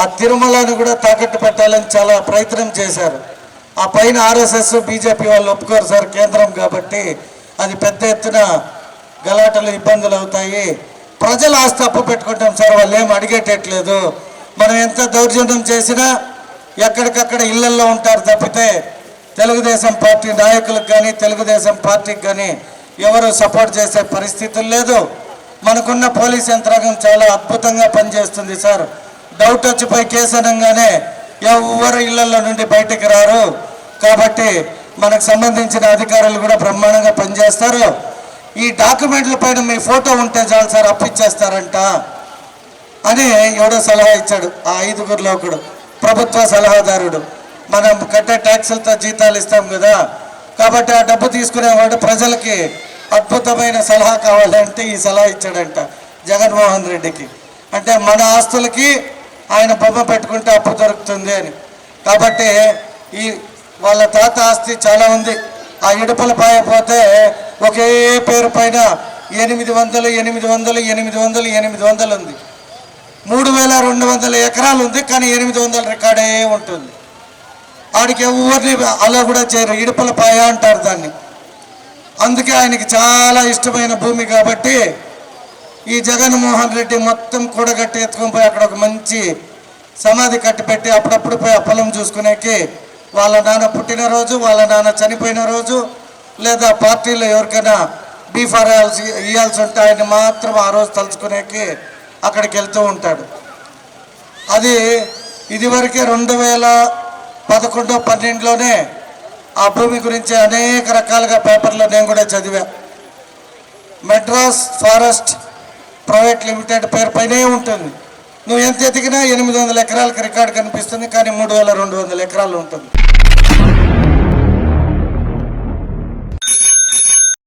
ఆ తిరుమలను కూడా తాకట్టు పెట్టాలని చాలా ప్రయత్నం చేశారు. ఆ పైన ఆర్ఎస్ఎస్ బీజేపీ వాళ్ళు ఒప్పుకోరు సార్ కేంద్రం కాబట్టి అది పెద్ద ఎత్తున గలాటలు ఇబ్బందులు అవుతాయి. ప్రజలు ఆస్తి అప్పు పెట్టుకుంటాం సార్ వాళ్ళు ఏం అడిగేటట్లేదు. మనం ఎంత దౌర్జన్యం చేసినా ఎక్కడికక్కడ ఇళ్ళల్లో ఉంటారు తప్పితే తెలుగుదేశం పార్టీ నాయకులకు కానీ తెలుగుదేశం పార్టీకి కానీ ఎవరు సపోర్ట్ చేసే పరిస్థితులు లేదు. మనకున్న పోలీస్ యంత్రాంగం చాలా అద్భుతంగా పనిచేస్తుంది సార్. డౌట్ వచ్చిపోయి కేసు అనగానే ఎవరు ఇళ్ళలో నుండి బయటకు రారు. కాబట్టి మనకు సంబంధించిన అధికారులు కూడా బ్రహ్మాండంగా పనిచేస్తారు. ఈ డాక్యుమెంట్ల పైన మీ ఫోటో ఉంటే చాలు సార్ అప్పిచ్చేస్తారంట అని ఎవడో సలహా ఇచ్చాడు. ఆ ఐదుగురిలో ఒకడు ప్రభుత్వ సలహాదారుడు. మనం కట్టే ట్యాక్సులతో జీతాలు ఇస్తాం కదా. కాబట్టి ఆ డబ్బు తీసుకునేవాడు ప్రజలకి అద్భుతమైన సలహా కావాలంటే ఈ సలహా ఇచ్చాడంట జగన్మోహన్ రెడ్డికి. అంటే మన ఆస్తులకి ఆయన బొమ్మ పెట్టుకుంటే అప్పు దొరుకుతుంది అని. కాబట్టి ఈ వాళ్ళ తాత ఆస్తి చాలా ఉంది. ఆ ఇడుపల పాయ పోతే ఒకే పేరు పైన ఎనిమిది వందలు ఎనిమిది వందలు ఎనిమిది వందలు ఎనిమిది వందలు ఉంది. మూడు వేల రెండు వందల ఎకరాలు ఉంది కానీ ఎనిమిది వందల రికార్డే ఉంటుంది. ఆడికి ఎవరిని అలా కూడా చేయరు. ఇడుపల పాయ అంటారు దాన్ని. అందుకే ఆయనకి చాలా ఇష్టమైన భూమి కాబట్టి ఈ జగన్మోహన్ రెడ్డి మొత్తం కూడగట్టి ఎత్తుకొని పోయి అక్కడ ఒక మంచి సమాధి కట్టి పెట్టి అప్పుడప్పుడు పోయి ఆ పొలం చూసుకునేకి వాళ్ళ నాన్న పుట్టినరోజు వాళ్ళ నాన్న చనిపోయిన రోజు లేదా పార్టీలో ఎవరికైనా బీఫార్ ఇవ్వాల్సి ఇవ్వాల్సి ఉంటే ఆయన మాత్రం ఆ రోజు తలుచుకునేకి అక్కడికి వెళ్తూ ఉంటాడు. అది ఇదివరకే రెండు వేల పదకొండు పన్నెండులోనే ఆ భూమి గురించి అనేక రకాలుగా పేపర్లో నేను కూడా చదివా. మెడ్రాస్ ఫారెస్ట్ ప్రైవేట్ లిమిటెడ్ పేరుపైనే ఉంటుంది. నువ్వు ఎంత ఎతికినా ఎనిమిది వందల ఎకరాలకు రికార్డు కనిపిస్తుంది కానీ మూడు వేల రెండు వందల ఎకరాలు ఉంటుంది.